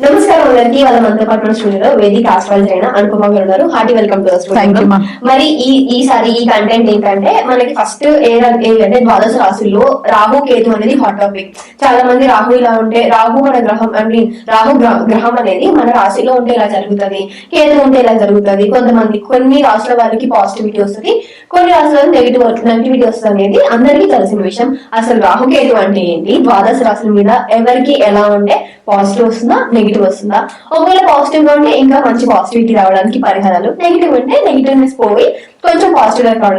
నమస్కారం అందరికి వాళ్ళ మనతో పాటు మన స్టూడియోలో వేదిక ఆస్ట్రాలజీ అయిన అనుపమ గారు ఉన్నారు. Hearty welcome to. మరి ఈ ఈసారి ఈ కంటెంట్ ఏంటంటే మనకి ఫస్ట్ ఏ అంటే ద్వాదశ రాశుల్లో రాహు కేతు అనేది హాట్ టాపిక్ చాలా మంది రాహు ఇలా ఉంటే రాహు మన గ్రహం ఐ మీన్ రాహు గ్ర- గ్రహం అనేది మన రాశిలో ఉంటే ఇలా జరుగుతుంది. కేతు ఉంటే ఇలా జరుగుతుంది. కొంతమంది కొన్ని రాశుల వాళ్ళకి పాజిటివిటీ వస్తుంది. కొన్ని రాశుల నెగిటివ్ నెగిటివిటీ వస్తుంది అనేది అందరికీ తెలిసిన విషయం. అసలు రాహు కేతు అంటే ఏంటి? ద్వాదశ రాశుల మీద ఎవరికి ఎలా ఉంటే పాజిటివ్ వస్తుందా నెగిటివ్ వస్తుందా? ఒకవేళ పాజిటివ్గా ఉంటే ఇంకా మంచి పాజిటివిటీ రావడానికి పరిహారాలు. నెగిటివ్ ఉంటే నెగిటివ్నెస్ పోయి కొంచెం పాజిటివ్గా.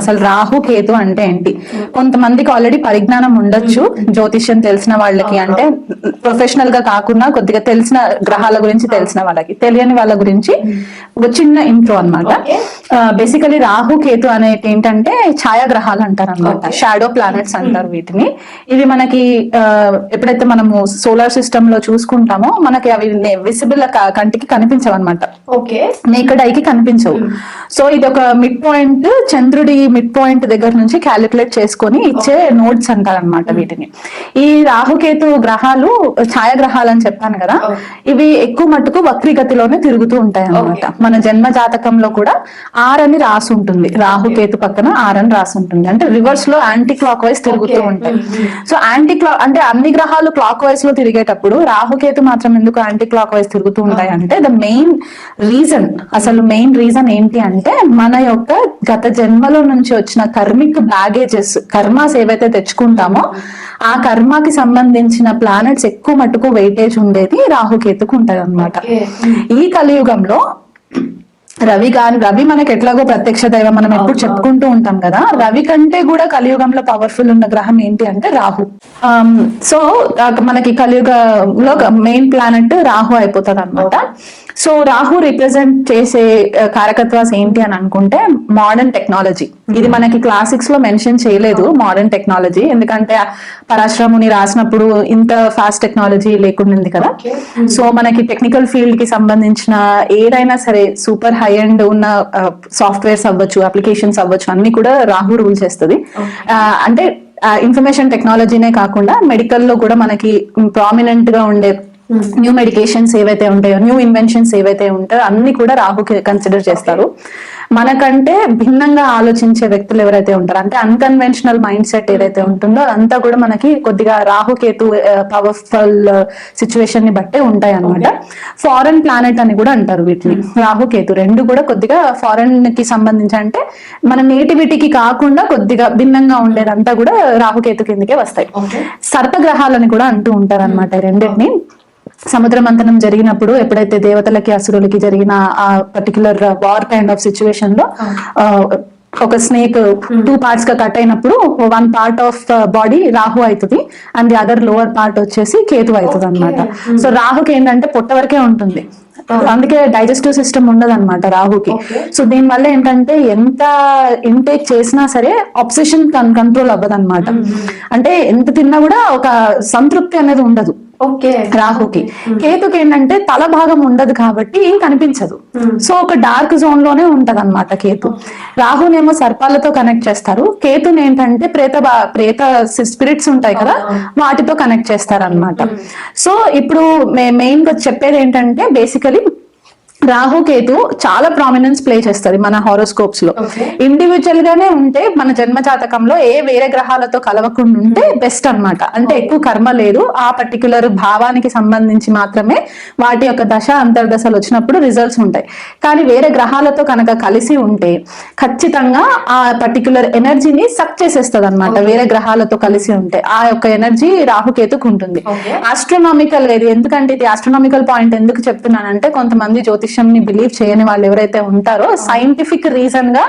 అసలు రాహు కేతు అంటే ఏంటి? కొంతమందికి ఆల్రెడీ పరిజ్ఞానం ఉండొచ్చు జ్యోతిష్యం తెలిసిన వాళ్ళకి అంటే ప్రొఫెషనల్గా కాకుండా కొద్దిగా తెలిసిన గ్రహాల గురించి తెలిసిన వాళ్ళకి తెలియని వాళ్ళ గురించి ఒక చిన్న ఇంట్రో అనమాట. బేసికలీ రాహు కేతు అనేది ఏంటంటే ఛాయాగ్రహాలు అంటారు అనమాట. షాడో ప్లానెట్స్ అంటారు వీటిని. ఇవి మనకి ఎప్పుడైతే మనము సోలార్ సిస్టమ్లో చూసుకుంటామో మనకి అవి విసిబుల్ కంటికి కనిపించవు అనమాట ఓకే నేకడ్ ఐకి కనిపించవు సో ఇది ఒక మిడ్ పాయింట్ చంద్రుడి మిడ్ పాయింట్ దగ్గర నుంచి క్యాలిక్యులేట్ చేసుకొని ఇచ్చే నోట్స్ అంటారు అనమాట వీటిని. ఈ రాహుకేతు గ్రహాలు ఛాయాగ్రహాలు అని చెప్పాను కదా. ఇవి ఎక్కువ మట్టుకు వక్రీగతిలోనే తిరుగుతూ ఉంటాయి అన్నమాట మన జన్మ జాతకంలో కూడా ఆర్ అని రాసి ఉంటుంది. రాహుకేతు పక్కన ఆర్ అని రాసి ఉంటుంది. అంటే రివర్స్లో యాంటీ క్లాక్ వైజ్ తిరుగుతూ. ఉంటాయి. సో యాంటీ క్లాక్ అంటే అన్ని గ్రహాలు క్లాక్ వైజ్లో తిరిగేటప్పుడు రాహుకేతు మాత్రం ఎందుకు యాంటీ క్లాక్ వైజ్ తిరుగుతూ ఉంటాయి అంటే ద మెయిన్ రీజన్ అసలు మెయిన్ రీజన్ ఏంటి అంటే మన యొక్క గత జన్మలో నుంచి వచ్చిన కర్మిక్ బ్యాగేజెస్ కర్మాస్ ఏవైతే తెచ్చుకుంటామో ఆ కర్మకి సంబంధించిన ప్లానెట్స్ ఎక్కువ మటుకు వెయిటేజ్ ఉండేది రాహుకేతుకు ఉంటది అనమాట. ఈ కలియుగంలో రవి గాని రవి మనకి ఎట్లాగో ప్రత్యక్ష దైవం మనం ఎప్పుడు. చెప్పుకుంటూ ఉంటాం కదా రవి కంటే కూడా కలియుగంలో పవర్ఫుల్ ఉన్న గ్రహం ఏంటి అంటే రాహు. సో మనకి కలియుగంలో మెయిన్ ప్లానెట్ రాహు అయిపోతుంది అనమాట సో రాహు రిప్రజెంట్ చేసే కారకత్వాస్ ఏంటి అని అనుకుంటే మోడర్న్ టెక్నాలజీ ఇది మనకి క్లాసిక్స్లో మెన్షన్ చేయలేదు మోడర్న్ టెక్నాలజీ ఎందుకంటే పరాశ్రముని రాసినప్పుడు ఇంత ఫాస్ట్ టెక్నాలజీ లేకుండా కదా. Okay. సో మనకి టెక్నికల్ ఫీల్డ్కి సంబంధించిన ఏదైనా సరే సూపర్ హై అండ్ ఉన్న సాఫ్ట్వేర్స్ అవ్వచ్చు అప్లికేషన్స్ అవ్వచ్చు అన్ని కూడా రాహు రూల్ చేస్తుంది. ఆ, అంటే ఇన్ఫర్మేషన్ టెక్నాలజీనే కాకుండా మెడికల్లో కూడా మనకి ప్రామినెంట్గా ఉండే న్యూ మెడికేషన్స్ ఏవైతే ఉంటాయో న్యూ ఇన్వెన్షన్స్ ఏవైతే ఉంటాయో అన్ని కూడా రాహు కన్సిడర్ చేస్తారు. మనకంటే భిన్నంగా ఆలోచించే వ్యక్తులు ఎవరైతే ఉంటారో అంటే అన్కన్వెన్షనల్ మైండ్ సెట్ ఏదైతే ఉంటుందో అదంతా కూడా మనకి కొద్దిగా రాహుకేతు పవర్ఫుల్ సిచ్యువేషన్ని బట్టే ఉంటాయి అనమాట ఫారెన్ ప్లానెట్ అని కూడా అంటారు వీటిని. రాహుకేతు రెండు కూడా కొద్దిగా ఫారెన్కి సంబంధించి అంటే మన నేటివిటీకి కాకుండా కొద్దిగా భిన్నంగా ఉండేదంతా కూడా రాహుకేతు కిందకే వస్తాయి. సర్పగ్రహాలని కూడా అంటూ ఉంటారు అనమాట రెండింటిని. సముద్ర మంథనం జరిగినప్పుడు ఎప్పుడైతే దేవతలకి అసురులకి జరిగిన ఆ పర్టికులర్ వార్ కైండ్ ఆఫ్ సిచ్యువేషన్లో ఒక స్నేక్ టూ పార్ట్స్గా కట్ అయినప్పుడు one part of body Rahu అవుతుంది and the other lower part వచ్చేసి కేతు అవుతుంది అనమాట సో రాహుకి ఏంటంటే పొట్ట వరకే ఉంటుంది. అందుకే డైజెస్టివ్ సిస్టమ్ ఉండదు అనమాట రాహుకి. సో దీని వల్ల ఏంటంటే ఎంత ఇంటేక్ చేసినా సరే ఆప్సిషన్ కంట్రోల్ అవ్వదు అనమాట అంటే ఎంత తిన్నా కూడా ఒక సంతృప్తి అనేది ఉండదు. రాహుకి. కేతుకి ఏంటంటే తల భాగం ఉండదు కాబట్టి ఏం కనిపించదు. సో ఒక డార్క్ జోన్లోనే ఉంటది అనమాట కేతు రాహునేమో సర్పాలతో కనెక్ట్ చేస్తారు. కేతుని ఏంటంటే ప్రేత ప్రేత స్పిరిట్స్ ఉంటాయి కదా వాటితో కనెక్ట్ చేస్తారు అనమాట సో ఇప్పుడు మెయిన్గా చెప్పేది ఏంటంటే బేసికలీ రాహు కేతు చాలా ప్రామినెన్స్ ప్లే చేస్తుంది మన హారోస్కోప్స్లో. ఇండివిజువల్ గానే ఉంటే మన జన్మ జాతకంలో ఏ వేరే గ్రహాలతో కలవకుండా ఉంటే బెస్ట్ అన్నమాట. అంటే ఎక్కువ కర్మ లేదు. ఆ పర్టికులర్ భావానికి సంబంధించి మాత్రమే వాటి యొక్క దశ అంతర్దశలు వచ్చినప్పుడు రిజల్ట్స్ ఉంటాయి. కానీ వేరే గ్రహాలతో కనుక కలిసి ఉంటే ఖచ్చితంగా ఆ పర్టికులర్ ఎనర్జీని సక్ చేసేస్తుంది అనమాట వేరే గ్రహాలతో కలిసి ఉంటే ఆ యొక్క ఎనర్జీ రాహుకేతుకు ఉంటుంది. ఆస్ట్రోనామికల్ ఇది ఎందుకంటే ఇది ఆస్ట్రోనామికల్ పాయింట్ ఎందుకు చెప్తున్నానంటే కొంతమంది జ్యోతిష్ విషయం ని బిలీవ్ చేయని వాళ్ళు ఎవరైతే ఉంటారో సైంటిఫిక్ రీజన్గా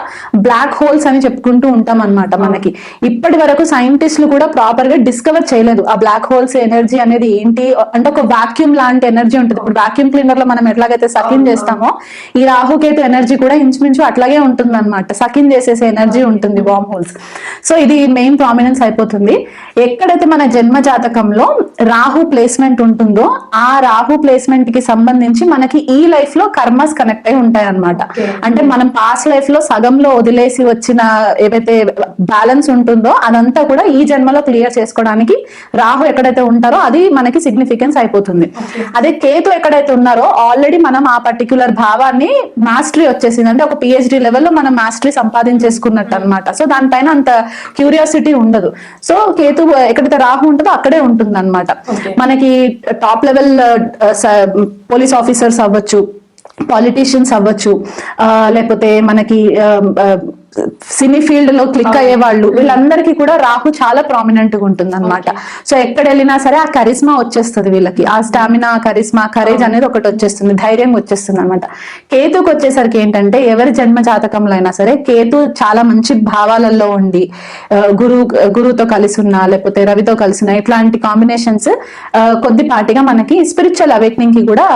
బ్లాక్ హోల్స్ అని చెప్పుకుంటూ ఉంటాం అన్నమాట మనకి. ఇప్పటి వరకు సైంటిస్టులు కూడా ప్రాపర్గా డిస్కవర్ చేయలేదు ఆ బ్లాక్ హోల్స్ ఎనర్జీ అనేది ఏంటి? అంటే ఒక వాక్యూమ్ లాంటి ఎనర్జీ ఉంటుంది. ఇప్పుడు వాక్యూమ్ క్లీనర్లో మనం ఎట్లాగైతే సకిన్ చేస్తామో ఈ రాహుకేతు ఎనర్జీ కూడా ఇంచుమించు అట్లాగే ఉంటుంది అనమాట సకిన్ చేసేసే ఎనర్జీ ఉంటుంది బాంబ్ హోల్స్ సో ఇది మెయిన్ ప్రామినెన్స్ అయిపోతుంది. ఎక్కడైతే మన జన్మ జాతకంలో రాహు ప్లేస్మెంట్ ఉంటుందో ఆ రాహు ప్లేస్మెంట్కి సంబంధించి మనకి ఈ లైఫ్లో కర్మస్ కనెక్ట్ అయి ఉంటాయి అనమాట. అంటే మనం పాస్ట్ లైఫ్లో సగంలో వదిలేసి వచ్చిన ఏవైతే బ్యాలెన్స్ ఉంటుందో అదంతా కూడా ఈ జన్మలో క్లియర్ చేసుకోవడానికి రాహు ఎక్కడైతే ఉంటారో అది మనకి సిగ్నిఫికెన్స్ అయిపోతుంది. అదే కేతు ఎక్కడైతే ఉన్నారో ఆల్రెడీ మనం ఆ పర్టికులర్ భావాన్ని మాస్టరీ వచ్చేసింది. అంటే ఒక పిహెచ్డి లెవెల్లో మనం మాస్టరీ సంపాదించేసుకున్నట్టు అనమాట సో దానిపైన అంత క్యూరియాసిటీ ఉండదు. సో కేతు ఎక్కడైతే రాహు ఉంటుందో అక్కడే ఉంటుంది అనమాట. మనకి టాప్ లెవెల్ పోలీస్ ఆఫీసర్స్ అవ్వచ్చు పాలిటీషియన్స్ అవ్వచ్చు లేకపోతే మనకి సినీ ఫీల్డ్లో క్లిక్ అయ్యే వాళ్ళు వీళ్ళందరికీ కూడా రాహు చాలా ప్రామినెంట్గా ఉంటుంది అనమాట సో ఎక్కడ వెళ్ళినా సరే ఆ కరిస్మా వచ్చేస్తుంది వీళ్ళకి. ఆ స్టామినా కరిస్మా కరేజ్ అనేది ఒకటి వచ్చేస్తుంది ధైర్యం వచ్చేస్తుంది అనమాట కేతుకు వచ్చేసరికి ఏంటంటే ఎవరి జన్మ జాతకంలో అయినా సరే కేతు చాలా మంచి భావాలలో ఉండి గురు గురువుతో కలిసి ఉన్నా లేకపోతే రవితో కలిసి ఉన్నా ఇట్లాంటి కాంబినేషన్స్ కొద్దిపాటిగా మనకి స్పిరిచువల్ అవేక్నింగ్కి కూడా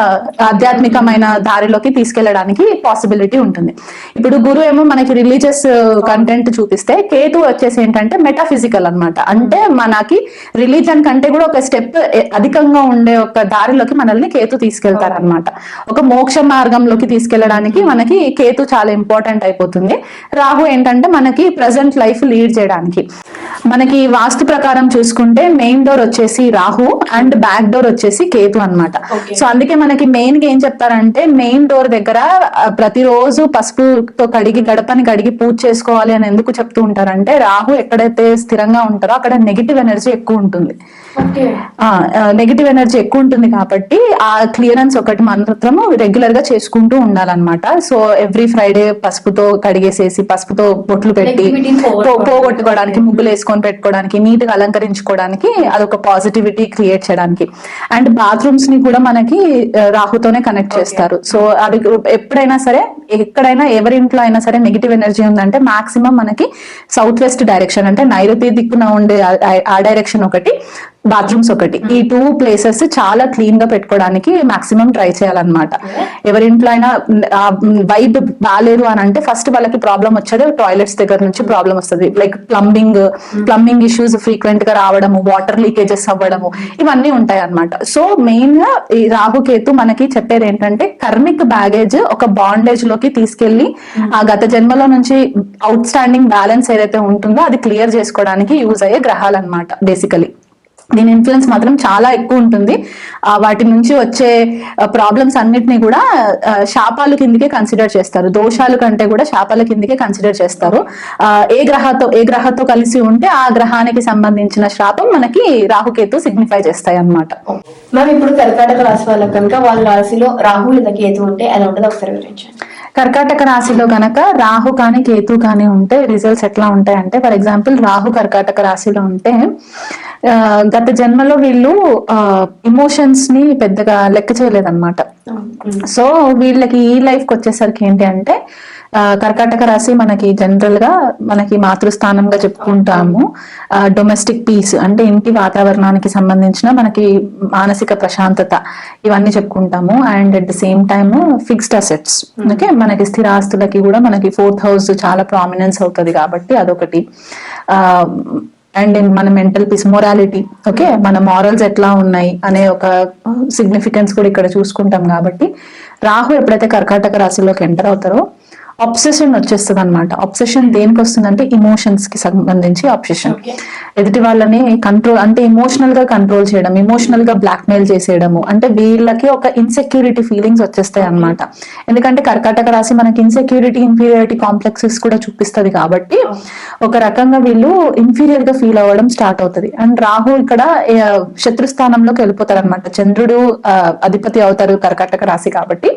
ఆధ్యాత్మికమైన దారిలోకి తీసుకెళ్ళడానికి పాసిబిలిటీ ఉంటుంది. ఇప్పుడు గురు ఏమో మనకి రిలీజియస్ కంటెంట్ చూపిస్తే కేతు వచ్చేసి ఏంటంటే మెటాఫిజికల్ అన్నమాట. అంటే మనకి రిలీజన్ కంటే కూడా ఒక స్టెప్ అధికంగా ఉండే ఒక దారిలోకి మనల్ని కేతు తీసుకెళ్తారు అనమాట ఒక మోక్ష మార్గంలోకి తీసుకెళ్ళడానికి మనకి కేతు చాలా ఇంపార్టెంట్ అయిపోతుంది. రాహు ఏంటంటే మనకి ప్రజెంట్ లైఫ్ లీడ్ చేయడానికి. మనకి వాస్తు ప్రకారం చూసుకుంటే మెయిన్ డోర్ వచ్చేసి రాహు అండ్ బ్యాక్ డోర్ వచ్చేసి కేతు Okay. సో అందుకే మనకి మెయిన్గా ఏం చెప్తారంటే మెయిన్ డోర్ దగ్గర ప్రతిరోజు పసుపుతో కడిగి గడపని కడిగి పూజ చేసుకోవాలి అని ఎందుకు చెప్తూ ఉంటారంటే రాహు ఎక్కడైతే స్థిరంగా ఉంటారో అక్కడ నెగిటివ్ ఎనర్జీ ఎక్కువ ఉంటుంది. నెగిటివ్ ఎనర్జీ ఎక్కువ ఉంటుంది కాబట్టి ఆ క్లియరెన్స్ ఒకటి మాత్రము రెగ్యులర్గా చేసుకుంటూ ఉండాలన్నమాట. సో ఎవ్రీ ఫ్రైడే పసుపుతో కడిగేసేసి పసుపుతో బొట్లు పెట్టి పోగొట్టుకోవడానికి. ముగ్గులు వేసుకొని పెట్టుకోవడానికి నీట్గా అలంకరించుకోవడానికి అదొక పాజిటివిటీ క్రియేట్ చేయడానికి. అండ్ బాత్రూమ్స్ని కూడా మనకి రాహుతోనే కనెక్ట్ చేస్తారు. సో అది ఎప్పుడైనా సరే ఎక్కడైనా ఎవరి ఇంట్లో అయినా సరే నెగిటివ్ ఎనర్జీ ఉందంటే మాక్సిమం మనకి సౌత్ వెస్ట్ డైరెక్షన్ అంటే నైరుతి దిక్కున ఉండే ఆ డైరెక్షన్ ఒకటి బాత్రూమ్స్ ఒకటి. ఈ టూ ప్లేసెస్ చాలా క్లీన్గా పెట్టుకోవడానికి మాక్సిమం ట్రై చేయాలన్నమాట. ఎవరింట్లో అయినా వైబ్ బాగాలేదు అని అంటే ఫస్ట్ వాళ్ళకి ప్రాబ్లం వచ్చేది టాయిలెట్స్ దగ్గర నుంచి ప్రాబ్లం వస్తుంది. లైక్ ప్లంబింగ్ ప్లంబింగ్ ఇష్యూస్ ఫ్రీక్వెంట్గా రావడము వాటర్ లీకేజెస్ అవ్వడము ఇవన్నీ ఉంటాయి అన్నమాట సో మెయిన్గా ఈ రాహుకేతు మనకి చెప్పేది ఏంటంటే కర్మిక్ బ్యాగేజ్ ఒక బాండేజ్లోకి తీసుకెళ్ళి ఆ గత జన్మలో నుంచి అవుట్ స్టాండింగ్ బ్యాలెన్స్ ఏదైతే ఉంటుందో అది క్లియర్ చేసుకోవడానికి యూజ్ అయ్యే గ్రహాలు అనమాట బేసికలీ దీని ఇన్ఫ్లుయెన్స్ మాత్రం చాలా ఎక్కువ ఉంటుంది. వాటి నుంచి వచ్చే ప్రాబ్లమ్స్ అన్నిటిని కూడా శాపాలు కిందకే కన్సిడర్ చేస్తారు. దోషాలు కంటే కూడా శాపాల కిందకే కన్సిడర్ చేస్తారు. ఏ గ్రహతో ఏ గ్రహతో కలిసి ఉంటే ఆ గ్రహానికి సంబంధించిన శాపం మనకి రాహుకేతు సిగ్నిఫై చేస్తాయి అన్నమాట. మరి ఇప్పుడు కర్కాటక రాశి వాళ్ళకి కనుక వాళ్ళ రాశిలో రాహు లేదా కేతు ఉంటే ఎలా ఉంటుందో? ఒకసారి వివరించండి. కర్కాటక రాశిలో గనక రాహు కానీ కేతు కానీ ఉంటే రిజల్ట్స్ ఎట్లా ఉంటాయి అంటే ఫర్ ఎగ్జాంపుల్ రాహు కర్కాటక రాశిలో ఉంటే గత జన్మలో వీళ్ళు ఇమోషన్స్ని పెద్దగా లెక్క చేయలేదన్నమాట. సో వీళ్ళకి ఈ లైఫ్కి వచ్చేసరికి ఏంటి అంటే కర్కాటక రాశి మనకి జనరల్గా మనకి మాతృస్థానంగా చెప్పుకుంటాము. డొమెస్టిక్ పీస్ అంటే ఇంటి వాతావరణానికి సంబంధించిన మనకి మానసిక ప్రశాంతత ఇవన్నీ చెప్పుకుంటాము. And at the same time fixed assets okay మనకి స్థిరాస్తులకి కూడా మనకి ఫోర్త్ హౌస్ చాలా ప్రామినెన్స్ అవుతుంది కాబట్టి అదొకటి. ఆ అండ్ మన మెంటల్ పీస్ మొరాలిటీ ఓకే మన మారల్స్ ఎట్లా ఉన్నాయి అనే ఒక సిగ్నిఫికెన్స్ కూడా ఇక్కడ చూసుకుంటాం కాబట్టి రాహు ఎప్పుడైతే కర్కాటక రాశిలోకి ఎంటర్ అవుతారో అబ్సెషన్ వచ్చేస్తుంది అనమాట అబ్సెషన్ దేనికి వస్తుందంటే ఇమోషన్స్కి సంబంధించి అబ్సెషన్. ఎదుటి వాళ్ళని కంట్రోల్ అంటే ఎమోషనల్గా కంట్రోల్ చేయడం ఎమోషనల్గా బ్లాక్ మెయిల్ చేసేయడము. అంటే వీళ్ళకి ఒక ఇన్సెక్యూరిటీ ఫీలింగ్స్ వచ్చేస్తాయి అన్నమాట ఎందుకంటే కర్కాటక రాశి మనకి ఇన్సెక్యూరిటీ ఇన్ఫీరియారిటీ కాంప్లెక్సెస్ కూడా చూపిస్తది కాబట్టి ఒక రకంగా వీళ్ళు ఇన్ఫీరియర్గా ఫీల్ అవ్వడం స్టార్ట్ అవుతది. అండ్ రాహు ఇక్కడ శత్రుస్థానంలోకి వెళ్ళిపోతారు అనమాట చంద్రుడు అధిపతి అవుతారు కర్కాటక రాశి కాబట్టి.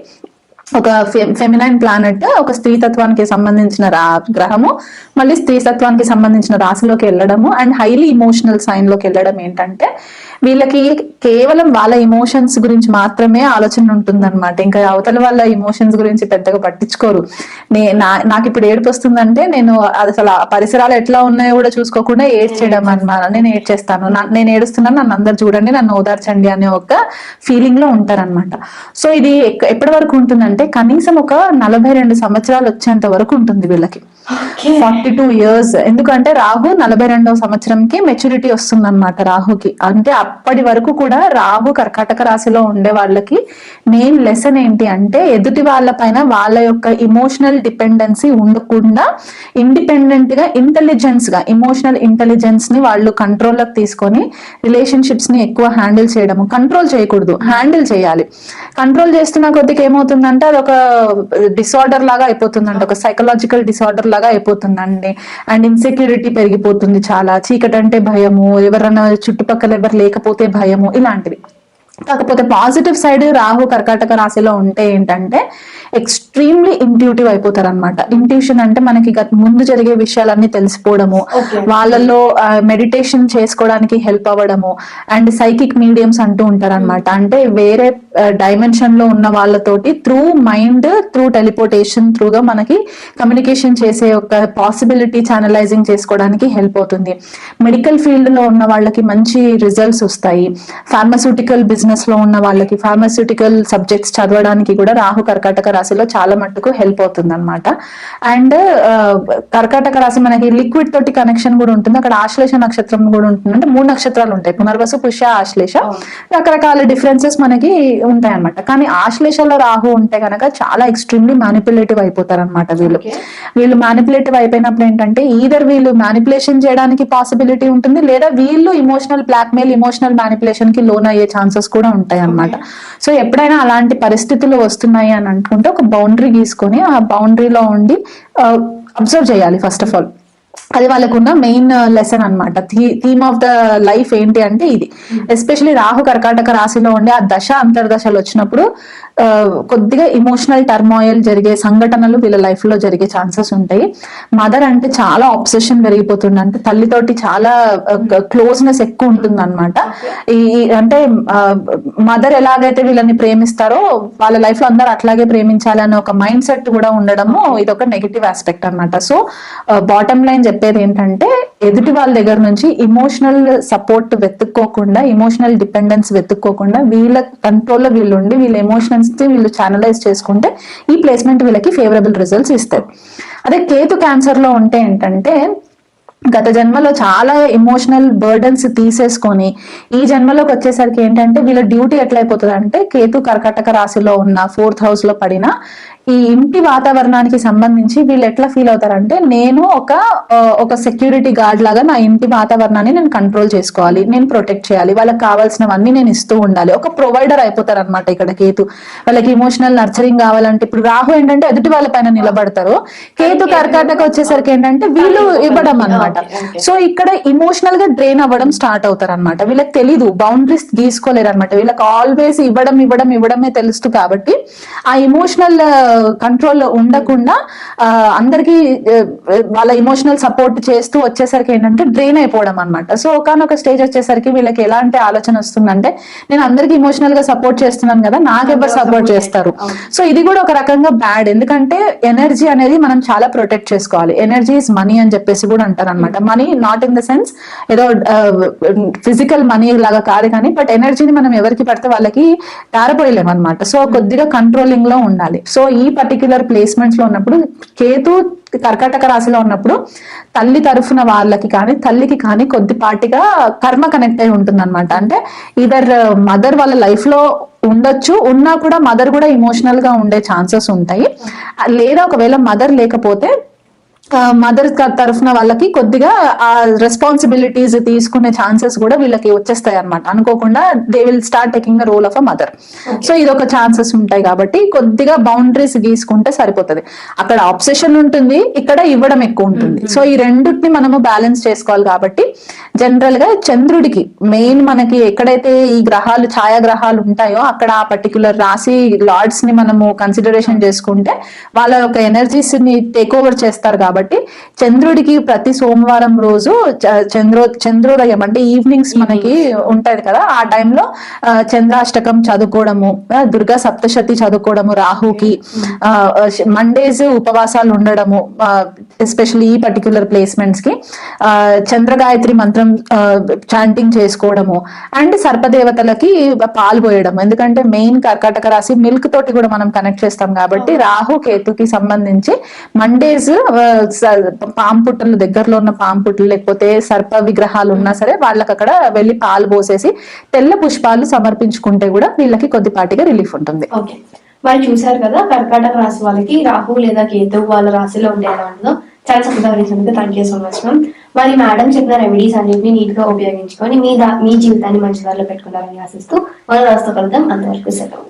ఒక ఫెమినైన్ ప్లానెట్ ఒక స్త్రీతత్వానికి సంబంధించిన రా గ్రహము మళ్ళీ స్త్రీతత్వానికి సంబంధించిన రాశిలోకి వెళ్ళడము అండ్ హైలీ ఇమోషనల్ సైన్లోకి వెళ్ళడం ఏంటంటే వీళ్ళకి కేవలం వాళ్ళ ఇమోషన్స్ గురించి మాత్రమే ఆలోచన ఉంటుందన్నమాట. ఇంకా అవతల వాళ్ళ ఇమోషన్స్ గురించి పెద్దగా పట్టించుకోరు. నే నా- నాకు ఇప్పుడు ఏడుపు వస్తుందంటే నేను అసలు ఆ పరిసరాలు ఎట్లా ఉన్నాయో కూడా చూసుకోకుండా ఏడ్చేయడం అనమాట నేను ఏడ్చేస్తాను. నేను ఏడుస్తున్నాను నన్ను అందరు చూడండి నన్ను ఓదార్చండి అనే ఒక ఫీలింగ్లో ఉంటారనమాట సో ఇది ఎప్పటి వరకు ఉంటుందంటే కనీసం ఒక నలభై రెండు సంవత్సరాలు వచ్చేంత వరకు ఉంటుంది వీళ్ళకి. Forty two years. ఎందుకంటే రాహు నలభై రెండవ సంవత్సరంకి మెచ్యూరిటీ వస్తుంది అనమాట రాహుకి. అంటే అప్పటి వరకు కూడా రాహు కర్కాటక రాశిలో ఉండే వాళ్ళకి మెయిన్ లెసన్ ఏంటి అంటే ఎదుటి వాళ్ళ పైన వాళ్ళ యొక్క ఇమోషనల్ డిపెండెన్సీ ఉండకుండా ఇండిపెండెంట్గా ఇంటెలిజెన్స్గా ఇమోషనల్ ఇంటెలిజెన్స్ని వాళ్ళు కంట్రోల్లోకి తీసుకొని రిలేషన్షిప్స్ని ఎక్కువ హ్యాండిల్ చేయడము. కంట్రోల్ చేయకూడదు. హ్యాండిల్ చేయాలి. కంట్రోల్ చేస్తున్న కొద్దికి ఏమవుతుందంటే అది ఒక డిసార్డర్ లాగా అయిపోతుందండి. ఒక సైకలాజికల్ డిసార్డర్ లాగా అయిపోతుందండి. అండ్ ఇన్సెక్యూరిటీ పెరిగిపోతుంది చాలా. చీకటి అంటే భయము. ఎవరన్నా చుట్టుపక్కల ఎవరు లేకపోతే భయము. ఇలాంటివి. కాకపోతే పాజిటివ్ సైడ్ రాహు కర్కాటక రాశిలో ఉంటే ఏంటంటే ఎక్స్ట్రీమ్లీ ఇంట్యూటివ్ అయిపోతారు అనమాట ఇంట్యూషన్ అంటే మనకి గత ముందు జరిగే విషయాలన్నీ తెలిసిపోవడము. వాళ్ళల్లో మెడిటేషన్ చేసుకోవడానికి హెల్ప్ అవ్వడము అండ్ సైకిక్ మీడియంస్ అంటూ ఉంటారు అనమాట అంటే వేరే డైమెన్షన్లో ఉన్న వాళ్ళతోటి త్రూ మైండ్ త్రూ టెలిపోర్టేషన్ త్రూగా మనకి కమ్యూనికేషన్ చేసే ఒక పాసిబిలిటీ ఛానలైజింగ్ చేసుకోవడానికి హెల్ప్ అవుతుంది. మెడికల్ ఫీల్డ్లో ఉన్న వాళ్ళకి మంచి రిజల్ట్స్ వస్తాయి. ఫార్మస్యూటికల్ బిజినెస్ లో ఉన్న వాళ్ళకి ఫార్మస్యూటికల్ సబ్జెక్ట్స్ చదవడానికి కూడా రాహు కర్కాటక రాశిలో చాలా మట్టుకు హెల్ప్ అవుతుంది అనమాట అండ్ కర్కాటక రాశి మనకి లిక్విడ్ తోటి కనెక్షన్ కూడా ఉంటుంది. అక్కడ ఆశ్లేష నక్షత్రం కూడా ఉంటుంది. అంటే మూడు నక్షత్రాలు ఉంటాయి. పునర్వసు పుష్య ఆశ్లేష. రకరకాల డిఫరెన్సెస్ మనకి ఉంటాయి అనమాట కానీ ఆశ్లేషలో రాహు ఉంటే కనుక చాలా ఎక్స్ట్రీమ్లీ మ్యానిపులేటివ్ అయిపోతారు అనమాట వీళ్ళు. వీళ్ళు మ్యానిపులేటివ్ అయిపోయినప్పుడు ఏంటంటే ఈధర్ వీళ్ళు మ్యానిపులేషన్ చేయడానికి పాసిబిలిటీ ఉంటుంది లేదా వీళ్ళు ఇమోషనల్ బ్లాక్మెయిల్ ఇమోషనల్ మ్యానిపులేషన్కి లోన్ అయ్యే ఛాన్సెస్ కూడా ఉంటాయి అన్నమాట సో ఎప్పుడైనా అలాంటి పరిస్థితులు వస్తున్నాయి అని అనుకుంటే ఒక బౌండరీ గీసుకొని ఆ బౌండరీలో ఉండి అబ్జర్వ్ చేయాలి ఫస్ట్ ఆఫ్ ఆల్ అది వాళ్ళకున్న మెయిన్ లెసన్ అనమాట థీమ్ ఆఫ్ ద లైఫ్ ఏంటి అంటే ఇది. ఎస్పెషలీ రాహు కర్కాటక రాశిలో ఉండే ఆ దశ అంతర్దశలు వచ్చినప్పుడు uh, కొద్దిగా ఇమోషనల్ టర్మాయిల్ జరిగే సంఘటనలు వీళ్ళ లైఫ్లో జరిగే ఛాన్సెస్ ఉంటాయి. మదర్ అంటే చాలా ఆబ్సెషన్ పెరిగిపోతుంది అంటే తల్లితోటి చాలా uh, క్లోజ్నెస్ ఎక్కువ ఉంటుంది అనమాట ఈ అంటే uh, మదర్ ఎలాగైతే వీళ్ళని ప్రేమిస్తారో వాళ్ళ లైఫ్లో అందరూ అట్లాగే ప్రేమించాలి అనే ఒక మైండ్ సెట్ కూడా ఉండడము ఇది ఒక నెగిటివ్ ఆస్పెక్ట్ అన్నమాట సో బాటమ్ లైన్ పెట్టేది ఏంటంటే ఎదుటి వాళ్ళ దగ్గర నుంచి ఇమోషనల్ సపోర్ట్ వెతుక్కోకుండా ఇమోషనల్ డిపెండెన్స్ వెతుక్కోకుండా వీళ్ళ కంట్రోల్లో వీళ్ళు ఉండి వీళ్ళ ఎమోషనల్స్ వీళ్ళు ఛానలైజ్ చేసుకుంటే ఈ ప్లేస్మెంట్ వీళ్ళకి ఫేవరబుల్ రిజల్ట్స్ ఇస్తాయి. అదే కేతు క్యాన్సర్లో ఉంటే ఏంటంటే గత జన్మలో చాలా ఎమోషనల్ బర్డన్స్ తీసేసుకొని ఈ జన్మలోకి వచ్చేసరికి ఏంటంటే వీళ్ళ డ్యూటీ ఎట్లయిపోతుంది అంటే కేతు కర్కటక రాశిలో ఉన్న ఫోర్త్ హౌస్లో పడిన ఈ ఇంటి వాతావరణానికి సంబంధించి వీళ్ళు ఎట్లా ఫీల్ అవుతారంటే నేను ఒక ఒక సెక్యూరిటీ గార్డ్ లాగా నా ఇంటి వాతావరణాన్ని నేను కంట్రోల్ చేసుకోవాలి నేను ప్రొటెక్ట్ చేయాలి వాళ్ళకి కావాల్సినవన్నీ నేను ఇస్తూ ఉండాలి. ఒక ప్రొవైడర్ అయిపోతారు అనమాట ఇక్కడ కేతు. వాళ్ళకి ఇమోషనల్ నర్చరింగ్ కావాలంటే ఇప్పుడు రాహు ఏంటంటే ఎదుటి వాళ్ళ పైన నిలబడతారు. కేతు కర్కాటక వచ్చేసరికి ఏంటంటే వీళ్ళు ఇవ్వడం okay. సో ఇక్కడ ఇమోషనల్గా డ్రైన్ అవ్వడం స్టార్ట్ అవుతారు అనమాట వీళ్ళకి తెలీదు బౌండరీస్ గీసుకోలేరు అనమాట వీళ్ళకి ఆల్వేస్ ఇవ్వడం ఇవ్వడం ఇవ్వడమే తెలుస్తు కాబట్టి ఆ ఇమోషనల్ కంట్రోల్ ఉండకుండా అందరికీ వాళ్ళ ఇమోషనల్ సపోర్ట్ చేస్తూ వచ్చేసరికి ఏంటంటే డ్రైన్ అయిపోవడం అనమాట సో ఒకనొక స్టేజ్ వచ్చేసరికి వీళ్ళకి ఎలాంటి ఆలోచన వస్తుందంటే నేను అందరికి ఇమోషనల్గా సపోర్ట్ చేస్తున్నాను కదా నాకెవరు సపోర్ట్ చేస్తారు. సో ఇది కూడా ఒక రకంగా బ్యాడ్ ఎందుకంటే ఎనర్జీ అనేది మనం చాలా ప్రొటెక్ట్ చేసుకోవాలి. ఎనర్జీ ఇస్ మనీ అని చెప్పేసి కూడా అంటారు అనమాట money not in the sense ఏదో ఫిజికల్ మనీ లాగా కాదు కానీ బట్ ఎనర్జీని మనం ఎవరికి పడితే వాళ్ళకి తారపోయలేము అనమాట సో కొద్దిగా కంట్రోలింగ్లో ఉండాలి. సో ఈ పర్టిక్యులర్ ప్లేస్మెంట్స్లో ఉన్నప్పుడు కేతు కర్కాటక రాశిలో ఉన్నప్పుడు తల్లి తరఫున వాళ్ళకి కానీ తల్లికి కానీ కొద్దిపాటిగా కర్మ కనెక్ట్ అయి ఉంటుంది అనమాట అంటే ఇదర్ మదర్ uh, వాళ్ళ లైఫ్లో ఉండొచ్చు ఉన్నా కూడా మదర్ కూడా ఇమోషనల్గా ఉండే ఛాన్సెస్ ఉంటాయి. లేదా ఒకవేళ మదర్ లేకపోతే మదర్ తరఫున వాళ్ళకి కొద్దిగా ఆ రెస్పాన్సిబిలిటీస్ తీసుకునే ఛాన్సెస్ కూడా వీళ్ళకి వచ్చేస్తాయి అనమాట అనుకోకుండా they will start taking the role of a mother so ఇది ఒక ఛాన్సెస్ ఉంటాయి కాబట్టి కొద్దిగా బౌండరీస్ గీసుకుంటే సరిపోతుంది. అక్కడ ఆబ్సెషన్ ఉంటుంది ఇక్కడ ఇవ్వడం ఎక్కువ ఉంటుంది. సో ఈ రెండింటిని మనము బ్యాలెన్స్ చేసుకోవాలి కాబట్టి జనరల్గా చంద్రుడికి మెయిన్ మనకి ఎక్కడైతే ఈ గ్రహాలు ఛాయాగ్రహాలు ఉంటాయో అక్కడ ఆ పర్టికులర్ రాశి లార్డ్స్ని మనము కన్సిడరేషన్ చేసుకుంటే వాళ్ళ యొక్క ఎనర్జీస్ని టేక్ ఓవర్ చేస్తారు కాబట్టి చంద్రుడికి ప్రతి సోమవారం రోజు చంద్రో చంద్రోదయం అంటే ఈవినింగ్స్ మనకి ఉంటది కదా. ఆ టైంలో చంద్రాష్టకం చదువుకోవడము దుర్గా సప్తశతి చదువుకోవడము రాహుకి మండేస్ ఉపవాసాలు ఉండడము ఎస్పెషల్లీ ఈ పర్టికులర్ ప్లేస్మెంట్స్కి చంద్రగాయత్రి మంత్రం చాంటింగ్ చేసుకోవడము అండ్ సర్పదేవతలకి పాలు పోయడం. ఎందుకంటే మెయిన్ కర్కాటక రాశి మిల్క్ తోటి కూడా మనం కనెక్ట్ చేస్తాం కాబట్టి రాహు కేతుకి సంబంధించి మండేస్ పాము పుట్టలు దగ్గరలో ఉన్న పాము పుట్టలు లేకపోతే సర్ప విగ్రహాలు ఉన్నా సరే వాళ్ళకి అక్కడ వెళ్ళి పాలు పోసేసి తెల్ల పుష్పాలు సమర్పించుకుంటే కూడా వీళ్ళకి కొద్దిపాటిగా రిలీఫ్ ఉంటుంది. మరి చూసారు కదా కర్కాటక రాశి వాళ్ళకి రాహు లేదా కేతు వాళ్ళ రాశిలో ఉండే ఎలా ఉంటుందో చాలా చక్కగా వివరించినందుకు thank you so much ma'am మరి మేడం చెప్పిన రెమెడీస్ అన్నింటినీ నీట్గా ఉపయోగించుకొని మీ దా మీ జీవితాన్ని మంచి దారిలో పెట్టుకున్నారని ఆశిస్తూ మన రాష్ట్ర కలుద్దాం. అంతవరకు సెలవు.